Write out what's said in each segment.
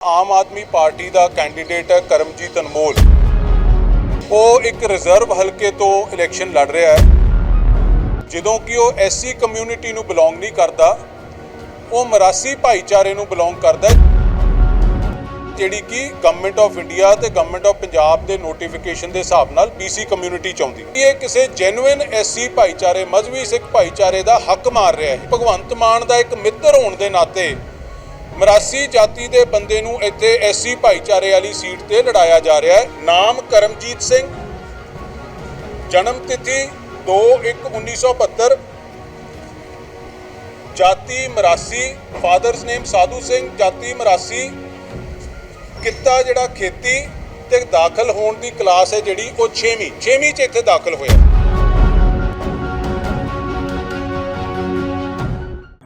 Aam Aadmi party ਦਾ candidate ਹੈ ਕਰਮਜੀਤ ਅਨਮੋਲ। ਉਹ ਇੱਕ ਰਿਜ਼ਰਵ ਹਲਕੇ ਤੋਂ ਇਲੈਕਸ਼ਨ ਲੜ ਰਿਹਾ ਹੈ। ਜਦੋਂ ਕਿ ਉਹ ਐਸਸੀ ਕਮਿਊਨਿਟੀ ਨੂੰ ਬਿਲੋਂਗ ਨਹੀਂ ਕਰਦਾ, ਉਹ ਮਰਾਸੀ ਭਾਈਚਾਰੇ ਨੂੰ ਬਿਲੋਂਗ ਕਰਦਾ ਜਿਹੜੀ ਕਿ ਗਵਰਨਮੈਂਟ ਆਫ ਇੰਡੀਆ ਤੇ ਗਵਰਨਮੈਂਟ ਆਫ ਪੰਜਾਬ ਦੇ ਨੋਟੀਫਿਕੇਸ਼ਨ ਦੇ ਹਿਸਾਬ ਨਾਲ BC ਕਮਿਊਨਿਟੀ ਚਾਹੁੰਦੀ ਹੈ। ਇਹ ਕਿਸੇ ਜੈਨੂਇਨ ਐਸਸੀ ਭਾਈਚਾਰੇ ਮਜ਼੍ਹਬੀ ਸਿੱਖ ਭਾਈਚਾਰੇ ਦਾ ਹੱਕ ਮਾਰ ਰਿਹਾ ਹੈ। ਭਗਵੰਤ ਮਾਨ ਦਾ ਇੱਕ ਮਿੱਤਰ ਹੋਣ ਦੇ ਨਾਤੇ ਮਰਾਸੀ ਜਾਤੀ ਦੇ ਬੰਦੇ ਨੂੰ ਇੱਥੇ ਐਸਸੀ ਭਾਈਚਾਰੇ ਵਾਲੀ ਸੀਟ ਤੇ ਲੜਾਇਆ ਜਾ ਰਿਹਾ ਹੈ। ਨਾਮ ਕਰਮਜੀਤ ਸਿੰਘ। ਜਨਮ ਤਿਥੀ 2/1/1972 ਜਾਤੀ ਮਰਾਸੀ। ਫਾਦਰਸ ਨੇਮ ਸਾਧੂ ਸਿੰਘ। ਜਾਤੀ ਮਰਾਸੀ। ਕਿੱਤਾ ਜਿਹੜਾ ਖੇਤੀ ਤੇ ਦਾਖਲ ਹੋਣ ਦੀ ਕਲਾਸ ਹੈ ਜਿਹੜੀ ਉਹ 6ਵੀਂ 6ਵੀਂ ਚ ਇੱਥੇ ਦਾਖਲ ਹੋਇਆ।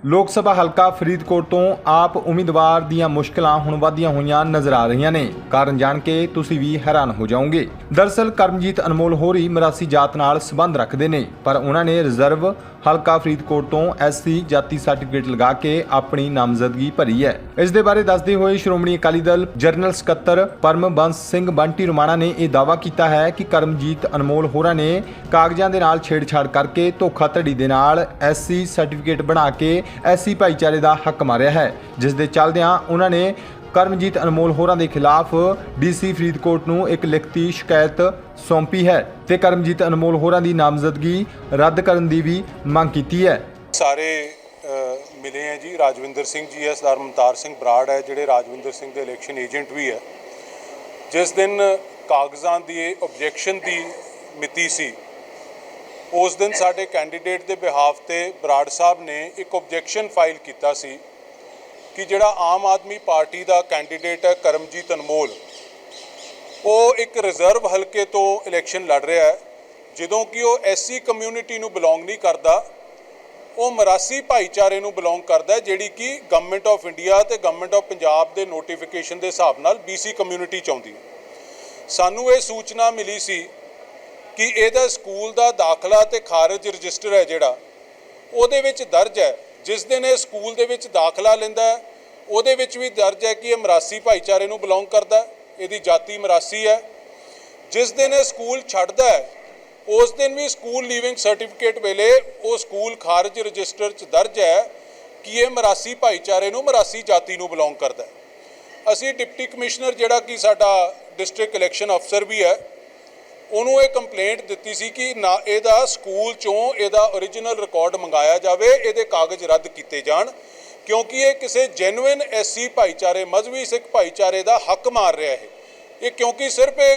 ਲੋਕ ਸਭਾ ਹਲਕਾ ਫਰੀਦਕੋਟ ਤੋਂ ਆਪ ਉਮੀਦਵਾਰ ਦੀਆਂ ਮੁਸ਼ਕਲਾਂ ਹੁਣ ਵਧੀਆਂ ਹੋਈਆਂ ਨਜ਼ਰ ਆ ਰਹੀਆਂ ਨੇ। ਕਾਰਨ ਜਾਣ ਕੇ ਤੁਸੀਂ ਵੀ ਹੈਰਾਨ ਹੋ ਜਾਓਗੇ। ਦਰਸਲ ਕਰਮਜੀਤ ਅਨਮੋਲ ਹੋਰੀ ਮਰਾਸੀ ਜਾਤ ਨਾਲ ਸੰਬੰਧ ਰੱਖਦੇ ਨੇ, ਪਰ ਉਹਨਾਂ ਨੇ ਰਿਜ਼ਰਵ ਹਲਕਾ ਫਰੀਦਕੋਟ ਤੋਂ ਐਸਸੀ ਜਾਤੀ ਸਰਟੀਫਿਕੇਟ ਲਗਾ ਕੇ ਆਪਣੀ ਨਾਮਜ਼ਦਗੀ ਭਰੀ ਹੈ। ਇਸ ਦੇ ਬਾਰੇ ਦੱਸਦੇ ਹੋਏ ਸ਼੍ਰੋਮਣੀ ਅਕਾਲੀ ਦਲ ਜਨਰਲ ਸਕੱਤਰ ਪਰਮਬੰਸ ਸਿੰਘ ਬੰਟੀ ਰਮਾਣਾ ਨੇ ਇਹ ਦਾਅਵਾ ਕੀਤਾ ਹੈ ਕਿ ਕਰਮਜੀਤ ਅਨਮੋਲ ਹੋਰਾਂ ਨੇ ਕਾਗਜ਼ਾਂ ਦੇ ਨਾਲ ਛੇੜਛਾੜ ਕਰਕੇ ਧੋਖਾਧੜੀ ਦੇ ਨਾਲ ਐਸਸੀ ਸਰਟੀਫਿਕੇਟ ਬਣਾ ਕੇ ਐਸਸੀ ਭਾਈਚਾਰੇ ਦਾ ਹੱਕ ਮਾਰਿਆ ਹੈ। ਜਿਸ ਦੇ ਚੱਲਦਿਆਂ ਉਹਨਾਂ ਨੇ ਕਰਮਜੀਤ ਅਨਮੋਲ ਹੋਰਾਂ ਦੇ ਖਿਲਾਫ ਡੀਸੀ ਫਰੀਦਕੋਟ ਨੂੰ ਇੱਕ ਲਿਖਤੀ ਸ਼ਿਕਾਇਤ ਸੌਂਪੀ ਹੈ ਤੇ ਕਰਮਜੀਤ ਅਨਮੋਲ ਹੋਰਾਂ ਦੀ ਨਾਮਜ਼ਦਗੀ ਰੱਦ ਕਰਨ ਦੀ ਵੀ ਮੰਗ ਕੀਤੀ ਹੈ। ਸਾਰੇ ਮਿਲੇ ਹੈ ਜੀ। ਰਾਜਵਿੰਦਰ ਸਿੰਘ ਜੀ ਹੈ, ਸਰਦਾਰ ਮਮਤਾਰ ਸਿੰਘ ਬਰਾੜ ਹੈ, ਜਿਹੜੇ ਰਾਜਵਿੰਦਰ ਸਿੰਘ ਦੇ ਇਲੈਕਸ਼ਨ ਏਜੰਟ ਵੀ ਹੈ। ਜਿਸ ਦਿਨ ਕਾਗਜ਼ਾਂ ਦੀ ਆਬਜੈਕਸ਼ਨ ਦੀ ਮਿਤੀ ਸੀ ਉਸ ਦਿਨ ਸਾਡੇ ਕੈਂਡੀਡੇਟ ਦੇ ਬਿਹਾਫ ਤੇ ਬਰਾੜ ਸਾਹਿਬ ਨੇ ਇੱਕ ਆਬਜੈਕਸ਼ਨ ਫਾਈਲ ਕੀਤਾ ਸੀ ਕਿ ਜਿਹੜਾ ਆਮ ਆਦਮੀ ਪਾਰਟੀ ਦਾ ਕੈਂਡੀਡੇਟ ਹੈ ਕਰਮਜੀਤ ਅਨਮੋਲ, ਉਹ ਇੱਕ ਰਿਜ਼ਰਵ ਹਲਕੇ ਤੋਂ ਇਲੈਕਸ਼ਨ ਲੜ ਰਿਹਾ ਹੈ। ਜਦੋਂ ਕਿ ਉਹ ਐਸਸੀ ਕਮਿਊਨਿਟੀ ਨੂੰ ਬਿਲੋਂਗ ਨਹੀਂ ਕਰਦਾ, ਉਹ ਮਰਾਸੀ ਭਾਈਚਾਰੇ ਨੂੰ ਬਿਲੋਂਗ ਕਰਦਾ ਜਿਹੜੀ ਕਿ ਗਵਰਨਮੈਂਟ ਆਫ ਇੰਡੀਆ ਤੇ ਗਵਰਨਮੈਂਟ ਆਫ ਪੰਜਾਬ ਦੇ ਨੋਟੀਫਿਕੇਸ਼ਨ ਦੇ ਹਿਸਾਬ ਨਾਲ BC ਕਮਿਊਨਿਟੀ 'ਚ ਆਉਂਦੀ ਸਾਨੂੰ ਇਹ ਸੂਚਨਾ ਮਿਲੀ ਸੀ ਕਿ ਇਹਦਾ ਸਕੂਲ ਦਾ ਦਾਖਲਾ ਤੇ ਖਾਰਜ ਰਜਿਸਟਰ ਹੈ ਜਿਹੜਾ, ਉਹਦੇ ਵਿੱਚ ਦਰਜ ਹੈ। ਜਿਸ ਦਿਨ ਇਹ ਸਕੂਲ ਦੇ ਵਿੱਚ ਦਾਖਲਾ ਲੈਂਦਾ ਹੈ, ਉਹਦੇ ਵਿੱਚ ਵੀ ਦਰਜ ਹੈ ਕਿ ਇਹ ਮਰਾਸੀ ਭਾਈਚਾਰੇ ਨੂੰ ਬਿਲੋਂਗ ਕਰਦਾ ਇਹਦੀ ਜਾਤੀ ਮਰਾਸੀ ਹੈ। ਜਿਸ ਦਿਨ ਇਹ ਸਕੂਲ ਛੱਡਦਾ ਹੈ, ਉਸ ਦਿਨ ਵੀ ਸਕੂਲ ਲੀਵਿੰਗ ਸਰਟੀਫਿਕੇਟ ਵੇਲੇ ਉਹ ਸਕੂਲ ਖਾਰਜ ਰਜਿਸਟਰ 'ਚ ਦਰਜ ਹੈ ਕਿ ਇਹ ਮਰਾਸੀ ਭਾਈਚਾਰੇ ਨੂੰ, ਮਰਾਸੀ ਜਾਤੀ ਨੂੰ ਬਿਲੋਂਗ ਕਰਦਾ ਅਸੀਂ ਡਿਪਟੀ ਕਮਿਸ਼ਨਰ ਜਿਹੜਾ ਕਿ ਸਾਡਾ ਡਿਸਟ੍ਰਿਕਟ ਇਲੈਕਸ਼ਨ ਅਫਸਰ ਵੀ ਹੈ ਉਹਨੂੰ ਇਹ ਕੰਪਲੇਂਟ ਦਿੱਤੀ ਸੀ ਕਿ ਨਾ ਇਹਦਾ ਸਕੂਲ ਚੋਂ ਇਹਦਾ origignal ਰਿਕਾਰਡ ਮੰਗਾਇਆ ਜਾਵੇ, ਇਹਦੇ ਕਾਗਜ਼ ਰੱਦ ਕੀਤੇ ਜਾਣ, ਕਿਉਂਕਿ ਇਹ ਕਿਸੇ ਜੈਨੂਇਨ ਐਸਸੀ ਭਾਈਚਾਰੇ, ਮਜ਼੍ਹਬੀ ਸਿੱਖ ਭਾਈਚਾਰੇ ਦਾ ਹੱਕ ਮਾਰ ਰਿਹਾ ਹੈ ਇਹ ਕਿਉਂਕਿ ਸਿਰਫ ਇਹ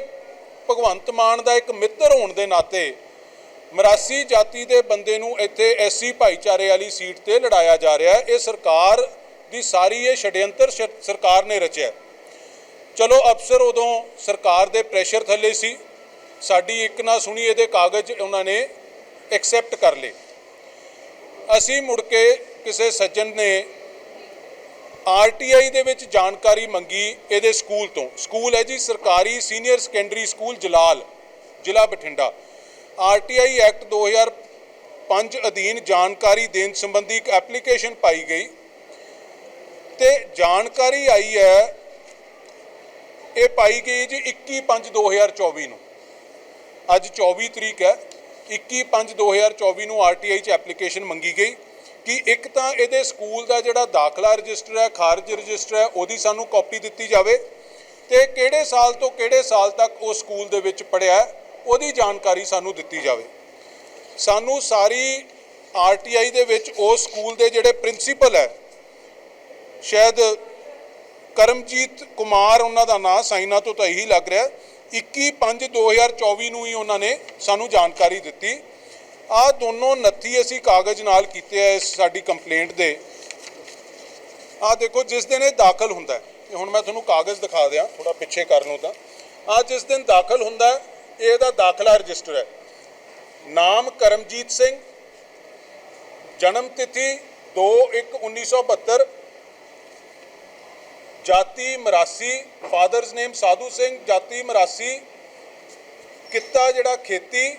ਭਗਵੰਤ ਮਾਨ ਦਾ ਇੱਕ ਮਿੱਤਰ ਹੋਣ ਦੇ ਨਾਤੇ ਮਰਾਸੀ ਜਾਤੀ ਦੇ ਬੰਦੇ ਨੂੰ ਇੱਥੇ ਐਸਸੀ ਭਾਈਚਾਰੇ ਵਾਲੀ ਸੀਟ ਤੇ ਲੜਾਇਆ ਜਾ ਰਿਹਾ ਹੈ। ਇਹ ਸਰਕਾਰ ਦੀ ਸਾਰੀ ਇਹ ਛੜਯੰਤਰ ਸ਼- ਸਰਕਾਰ ਨੇ ਰਚਿਆ ਚਲੋ ਅਫਸਰ ਉਦੋਂ ਸਰਕਾਰ ਦੇ ਪ੍ਰੈਸ਼ਰ ਥੱਲੇ ਸੀ। ਸਾਡੀ ਇੱਕ ਨਾ ਸੁਣੀ, ਇਹਦੇ ਕਾਗਜ਼ ਉਹਨਾਂ ਨੇ ਐਕਸੈਪਟ ਕਰ ਲਏ। ਅਸੀਂ ਮੁੜ ਕੇ ਕਿਸੇ ਸੱਜਣ ਨੇ ਆਰਟੀਆਈ ਦੇ ਵਿੱਚ ਜਾਣਕਾਰੀ ਮੰਗੀ ਇਹਦੇ ਸਕੂਲ ਤੋਂ। ਸਕੂਲ ਹੈ ਜੀ ਸਰਕਾਰੀ ਸੀਨੀਅਰ ਸੈਕੰਡਰੀ ਸਕੂਲ ਜਲਾਲ, ਜ਼ਿਲ੍ਹਾ ਬਠਿੰਡਾ। ਆਰਟੀਆਈ ਐਕਟ 2005 ਅਧੀਨ ਜਾਣਕਾਰੀ ਦੇਣ ਸੰਬੰਧੀ ਇੱਕ ਐਪਲੀਕੇਸ਼ਨ ਪਾਈ ਗਈ ਤੇ ਜਾਣਕਾਰੀ ਆਈ ਹੈ, ਇਹ ਪਾਈ ਗਈ ਜੀ 21/5/2024 ਨੂੰ। ਅੱਜ 24 ਤਰੀਕ ਹੈ 21/5/2024 ਨੂੰ ਆਰਟੀਆਈ 'ਚ ਐਪਲੀਕੇਸ਼ਨ ਮੰਗੀ ਗਈ ਕਿ ਇੱਕ ਤਾਂ ਇਹਦੇ ਸਕੂਲ ਦਾ ਜਿਹੜਾ ਦਾਖਲਾ ਰਜਿਸਟਰ ਹੈ, ਖਾਰਜ ਰਜਿਸਟਰ ਹੈ, ਉਹਦੀ ਸਾਨੂੰ ਕਾਪੀ ਦਿੱਤੀ ਜਾਵੇ ਤੇ ਕਿਹੜੇ ਸਾਲ ਤੋਂ ਕਿਹੜੇ ਸਾਲ ਤੱਕ ਉਹ ਸਕੂਲ ਦੇ ਵਿੱਚ ਪੜਿਆ ਉਹਦੀ ਜਾਣਕਾਰੀ ਸਾਨੂੰ ਦਿੱਤੀ ਜਾਵੇ। ਸਾਨੂੰ ਸਾਰੀ ਆਰਟੀਆਈ ਦੇ ਵਿੱਚ ਉਸ ਸਕੂਲ ਦੇ ਜਿਹੜੇ ਪ੍ਰਿੰਸੀਪਲ ਹੈ, ਸ਼ਾਇਦ ਕਰਮਜੀਤ ਕੁਮਾਰ ਉਹਨਾਂ ਦਾ ਨਾਂ ਸਾਈਨਾ ਤੋਂ ਤਾਂ ਇਹੀ ਲੱਗ ਰਿਹਾ 21/5/2024 ਨੂੰ ਹੀ ਉਹਨਾਂ ਨੇ ਸਾਨੂੰ ਜਾਣਕਾਰੀ ਦਿੱਤੀ। ਆ ਦੋਨੋਂ ਨੱਥੀ ਅਸੀਂ ਕਾਗਜ਼ ਨਾਲ ਕੀਤੇ ਆ ਇਸ ਸਾਡੀ ਕੰਪਲੇਂਟ ਦੇ। ਆ ਦੇਖੋ, ਜਿਸ ਦਿਨ ਇਹ ਦਾਖਲ ਹੁੰਦਾ ਇਹ ਹੁਣ ਮੈਂ ਤੁਹਾਨੂੰ ਕਾਗਜ਼ ਦਿਖਾ ਦਿਆਂ ਥੋੜਾ ਪਿੱਛੇ ਕਰ ਲਓ ਤਾਂ। ਆ ਜਿਸ ਦਿਨ ਦਾਖਲ ਹੁੰਦਾ ਇਹਦਾ ਦਾਖਲਾ ਰਜਿਸਟਰ ਹੈ। ਨਾਮ ਕਰਮਜੀਤ ਸਿੰਘ, ਜਨਮ ਤਿਥੀ 2/1/1972 ਜਾਤੀ ਮਰਾਸੀ ਫਾਦਰਸ ਨੇਮ ਸਾਧੂ ਸਿੰਘ, ਜਾਤੀ ਮਰਾਸੀ, ਕਿੱਤਾ ਜਿਹੜਾ ਖੇਤੀ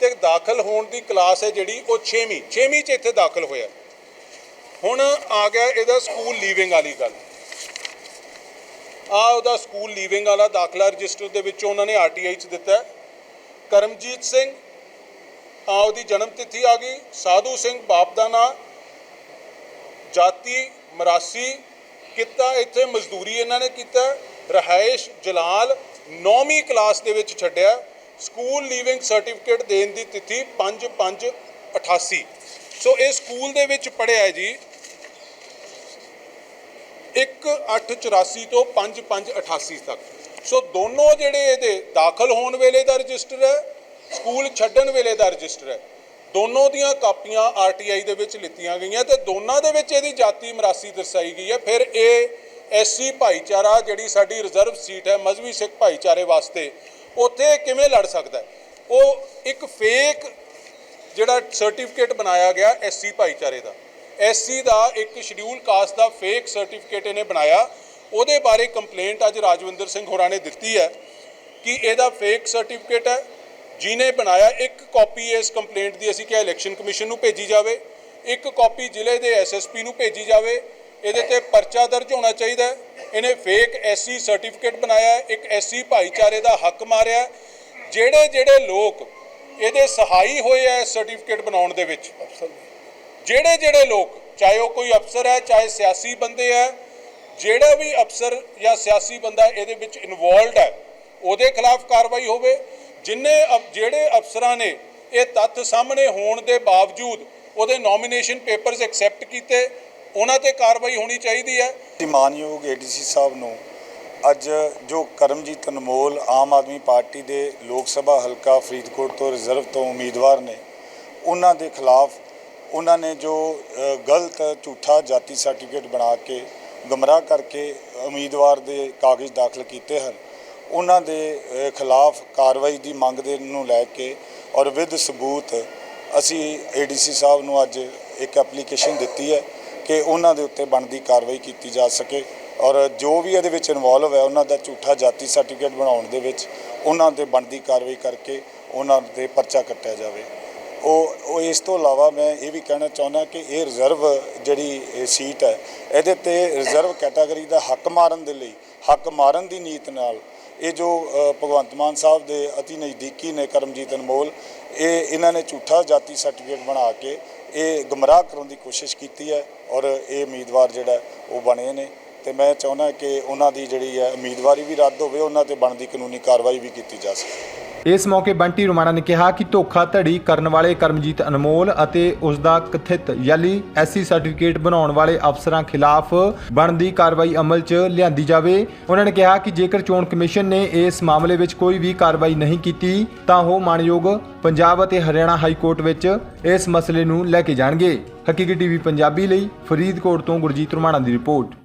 ਤੇ ਦਾਖਲ ਹੋਣ ਦੀ ਕਲਾਸ ਹੈ ਜਿਹੜੀ ਉਹ 6ਵੀਂ 6ਵੀਂ ਚ ਇੱਥੇ ਦਾਖਲ ਹੋਇਆ। ਹੁਣ ਆ ਗਿਆ ਇਹਦਾ ਸਕੂਲ ਲੀਵਿੰਗ ਵਾਲੀ ਗੱਲ। ਆ ਉਹਦਾ ਸਕੂਲ ਲੀਵਿੰਗ ਵਾਲਾ ਦਾਖਲਾ ਰਜਿਸਟਰ ਦੇ ਵਿੱਚੋਂ ਉਹਨਾਂ ਨੇ ਆਰਟੀਆਈ ਚ ਦਿੱਤਾ ਕਰਮਜੀਤ ਸਿੰਘ ਆ ਉਹਦੀ ਜਨਮ ਤਿਥੀ ਆ ਗਈ। ਸਾਧੂ ਸਿੰਘ ਬਾਪ ਦਾ ਨਾਂ, ਜਾਤੀ ਮਰਾਸੀ ਕੀਤਾ, ਇੱਥੇ ਮਜ਼ਦੂਰੀ ਇਹਨਾਂ ਨੇ ਕੀਤਾ, ਰਹਾਇਸ਼ ਜਲਾਲ 9ਵੀਂ ਕਲਾਸ ਦੇ ਵਿੱਚ ਛੱਡਿਆ, ਸਕੂਲ ਲੀਵਿੰਗ ਸਰਟੀਫਿਕੇਟ ਦੇਣ ਦੀ ਤਿਥੀ 5/5/88 ਸੋ ਇਹ ਸਕੂਲ ਦੇ ਵਿੱਚ ਪੜਿਆ ਹੈ ਜੀ। 1/884 ਤੋਂ 5/5/88 ਤੱਕ। ਸੋ ਦੋਨੋਂ ਜਿਹੜੇ ਇਹਦੇ ਦਾਖਲ ਹੋਣ ਵੇਲੇ ਦਾ ਰਜਿਸਟਰ ਹੈ, ਸਕੂਲ ਛੱਡਣ ਵੇਲੇ ਦਾ ਰਜਿਸਟਰ ਹੈ। ਦੋਨੋਂ ਦੀਆਂ ਕਾਪੀਆਂ ਆਰਟੀਆਈ ਦੇ ਵਿੱਚ ਲਿੱਤੀਆਂ ਗਈਆਂ ਤੇ ਦੋਨਾਂ ਦੇ ਵਿੱਚ ਇਹਦੀ ਜਾਤੀ ਮਰਾਸੀ ਦਰਸਾਈ ਗਈ ਹੈ। ਫਿਰ ਇਹ ਐਸਸੀ ਭਾਈਚਾਰਾ ਜਿਹੜੀ ਸਾਡੀ ਰਿਜ਼ਰਵ ਸੀਟ ਹੈ ਮਜ਼੍ਹਬੀ ਸਿੱਖ ਭਾਈਚਾਰੇ ਵਾਸਤੇ, ਉੱਥੇ ਕਿਵੇਂ ਲੜ ਸਕਦਾ ਉਹ ਇੱਕ ਫੇਕ ਜਿਹੜਾ ਸਰਟੀਫਿਕੇਟ ਬਣਾਇਆ ਗਿਆ ਐਸਸੀ ਭਾਈਚਾਰੇ ਦਾ। ਐਸਸੀ ਦਾ ਇੱਕ ਸ਼ਡਿਊਲ ਕਾਸਟ ਦਾ ਫੇਕ ਸਰਟੀਫਿਕੇਟ ਇਹਨੇ ਬਣਾਇਆ। ਉਹਦੇ ਬਾਰੇ ਕੰਪਲੇਂਟ ਅੱਜ ਰਾਜਵਿੰਦਰ ਸਿੰਘ ਹੋਰਾਂ ਨੇ ਦਿੱਤੀ ਹੈ ਕਿ ਇਹਦਾ ਫੇਕ ਸਰਟੀਫਿਕੇਟ ਹੈ। ਜਿਹਨੇ ਬਣਾਇਆ, ਇੱਕ ਕਾਪੀ ਇਸ ਕੰਪਲੇਂਟ ਦੀ ਅਸੀਂ ਕਿਹਾ ਇਲੈਕਸ਼ਨ ਕਮਿਸ਼ਨ ਨੂੰ ਭੇਜੀ ਜਾਵੇ, ਇੱਕ ਕਾਪੀ ਜ਼ਿਲ੍ਹੇ ਦੇ ਐਸਐਸਪੀ ਨੂੰ ਭੇਜੀ ਜਾਵੇ, ਇਹਦੇ ਤੇ ਪਰਚਾ ਦਰਜ ਹੋਣਾ ਚਾਹੀਦਾ ਇਹਨੇ ਫੇਕ ਐਸਸੀ ਸਰਟੀਫਿਕੇਟ ਬਣਾਇਆ, ਇੱਕ ਐਸਸੀ ਭਾਈਚਾਰੇ ਦਾ ਹੱਕ ਮਾਰਿਆ। ਜਿਹੜੇ ਜਿਹੜੇ ਲੋਕ ਇਹਦੇ ਸਹਾਈ ਹੋਏ ਆ ਸਰਟੀਫਿਕੇਟ ਬਣਾਉਣ ਦੇ ਵਿੱਚ, ਜਿਹੜੇ ਜਿਹੜੇ ਲੋਕ, ਚਾਹੇ ਉਹ ਕੋਈ ਅਫਸਰ ਹੈ, ਚਾਹੇ ਸਿਆਸੀ ਬੰਦੇ ਹੈ, ਜਿਹੜਾ ਵੀ ਅਫਸਰ ਜਾਂ ਸਿਆਸੀ ਬੰਦਾ ਇਹਦੇ ਵਿੱਚ ਇਨਵੋਲਡ ਹੈ, ਉਹਦੇ ਖਿਲਾਫ ਕਾਰਵਾਈ ਹੋਵੇ ਜਿੰਨੇ ਅਫ- ਜਿਹੜੇ ਅਫਸਰਾਂ ਨੇ ਇਹ ਤੱਥ ਸਾਹਮਣੇ ਹੋਣ ਦੇ ਬਾਵਜੂਦ ਉਹਦੇ ਨੋਮੀਨੇਸ਼ਨ ਪੇਪਰਸ ਐਕਸੈਪਟ ਕੀਤੇ, ਉਹਨਾਂ ਤੇ ਕਾਰਵਾਈ ਹੋਣੀ ਚਾਹੀਦੀ ਹੈ। ਜੀ, ਮਾਨਯੋਗ ਏਡੀਸੀ ਸਾਹਿਬ ਨੂੰ ਅੱਜ ਜੋ ਕਰਮਜੀਤ ਅਨਮੋਲ ਆਮ ਆਦਮੀ ਪਾਰਟੀ ਦੇ ਲੋਕ ਸਭਾ ਹਲਕਾ ਫਰੀਦਕੋਟ ਤੋਂ ਰਿਜ਼ਰਵ ਤੋਂ ਉਮੀਦਵਾਰ ਨੇ, ਉਹਨਾਂ ਦੇ ਖਿਲਾਫ ਉਹਨਾਂ ਨੇ ਜੋ ਗਲਤ ਝੂਠਾ ਜਾਤੀ ਸਰਟੀਫਿਕੇਟ ਬਣਾ ਕੇ ਗਮਰਾਹ ਕਰਕੇ ਉਮੀਦਵਾਰ ਦੇ ਕਾਗਜ਼ ਦਾਖਲ ਕੀਤੇ ਹਨ। ਉਹਨਾਂ ਦੇ ਖਿਲਾਫ ਕਾਰਵਾਈ ਦੀ ਮੰਗ ਦੇ ਨੂੰ ਲੈ ਕੇ ਔਰ ਵਿਦ ਸਬੂਤ ਅਸੀਂ ਏਡੀਸੀ ਸਾਹਿਬ ਨੂੰ ਅੱਜ ਇੱਕ ਐਪਲੀਕੇਸ਼ਨ ਦਿੱਤੀ ਹੈ ਕਿ ਉਹਨਾਂ ਦੇ ਉੱਤੇ ਬਣਦੀ ਕਾਰਵਾਈ ਕੀਤੀ ਜਾ ਸਕੇ ਔਰ ਜੋ ਵੀ ਇਹਦੇ ਵਿੱਚ ਇਨਵੋਲਵ ਹੈ, ਉਹਨਾਂ ਦਾ ਝੂਠਾ ਜਾਤੀ ਸਰਟੀਫਿਕੇਟ ਬਣਾਉਣ ਦੇ ਵਿੱਚ ਉਹਨਾਂ ਤੇ ਬਣਦੀ ਕਾਰਵਾਈ ਕਰਕੇ ਉਹਨਾਂ ਤੇ ਪਰਚਾ ਕੱਟਿਆ ਜਾਵੇ। ਉਹ ਉਹ ਇਸ ਤੋਂ ਇਲਾਵਾ ਮੈਂ ਇਹ ਵੀ ਕਹਿਣਾ ਚਾਹੁੰਦਾ ਕਿ ਇਹ ਰਿਜ਼ਰਵ ਜਿਹੜੀ ਸੀਟ ਹੈ, ਇਹਦੇ ਤੇ ਰਿਜ਼ਰਵ ਕੈਟਾਗਰੀ ਦਾ ਹੱਕ ਮਾਰਨ ਦੇ ਲਈ, ਹੱਕ ਮਾਰਨ ਦੀ ਨੀਤ ਨਾਲ ਇਹ ਜੋ ਭਗਵੰਤ ਮਾਨ ਸਾਹਿਬ ਦੇ ਅਤੀ ਨਜ਼ਦੀਕੀ ਨੇ ਕਰਮਜੀਤ ਅਨਮੋਲ, ਇਹ ਇਹਨਾਂ ਨੇ ਝੂਠਾ ਜਾਤੀ ਸਰਟੀਫਿਕੇਟ ਬਣਾ ਕੇ ਇਹ ਗਮਰਾਹ ਕਰਨ ਦੀ ਕੋਸ਼ਿਸ਼ ਕੀਤੀ ਹੈ ਔਰ ਇਹ ਉਮੀਦਵਾਰ ਜਿਹੜਾ ਉਹ ਬਣੇ ਨੇ। ਤੇ ਮੈਂ ਚਾਹੁੰਦਾ ਕਿ ਉਹਨਾਂ ਦੀ ਜਿਹੜੀ ਹੈ ਉਮੀਦਵਾਰੀ ਵੀ ਰੱਦ ਹੋਵੇ, ਉਹਨਾਂ ਤੇ ਬਣਦੀ ਕਾਨੂੰਨੀ ਕਾਰਵਾਈ ਵੀ ਕੀਤੀ ਜਾ ਸਕੇ। ਇਸ ਮੌਕੇ ਬੰਟੀ ਰੋਮਾਣਾ ਨੇ ਕਿਹਾ ਕਿ ਧੋਖਾਧੜੀ ਕਰਨ ਵਾਲੇ ਕਰਮਜੀਤ ਅਨਮੋਲ ਅਤੇ ਉਸ ਦਾ ਕਥਿਤ ਯਾਲੀ ਐਸਸੀ ਸਰਟੀਫਿਕੇਟ ਬਣਾਉਣ ਵਾਲੇ ਅਫਸਰਾਂ ਖਿਲਾਫ ਬਣਦੀ ਕਾਰਵਾਈ ਅਮਲ 'ਚ ਲਿਆਂਦੀ ਜਾਵੇ। ਉਹਨਾਂ ਨੇ ਕਿਹਾ ਕਿ ਜੇਕਰ ਚੋਣ ਕਮਿਸ਼ਨ ਨੇ ਇਸ ਮਾਮਲੇ ਵਿੱਚ ਕੋਈ ਵੀ ਕਾਰਵਾਈ ਨਹੀਂ ਕੀਤੀ, ਤਾਂ ਉਹ ਮਾਨਯੋਗ ਪੰਜਾਬ ਅਤੇ ਹਰਿਆਣਾ ਹਾਈ ਕੋਰਟ ਵਿੱਚ ਇਸ ਮਸਲੇ ਨੂੰ ਲੈ ਕੇ ਜਾਣਗੇ। ਹਕੀਕੀ ਟੀਵੀ ਪੰਜਾਬੀ ਲਈ ਫਰੀਦਕੋਟ ਤੋਂ ਗੁਰਜੀਤ ਰੋਮਾਣਾ ਦੀ ਰਿਪੋਰਟ।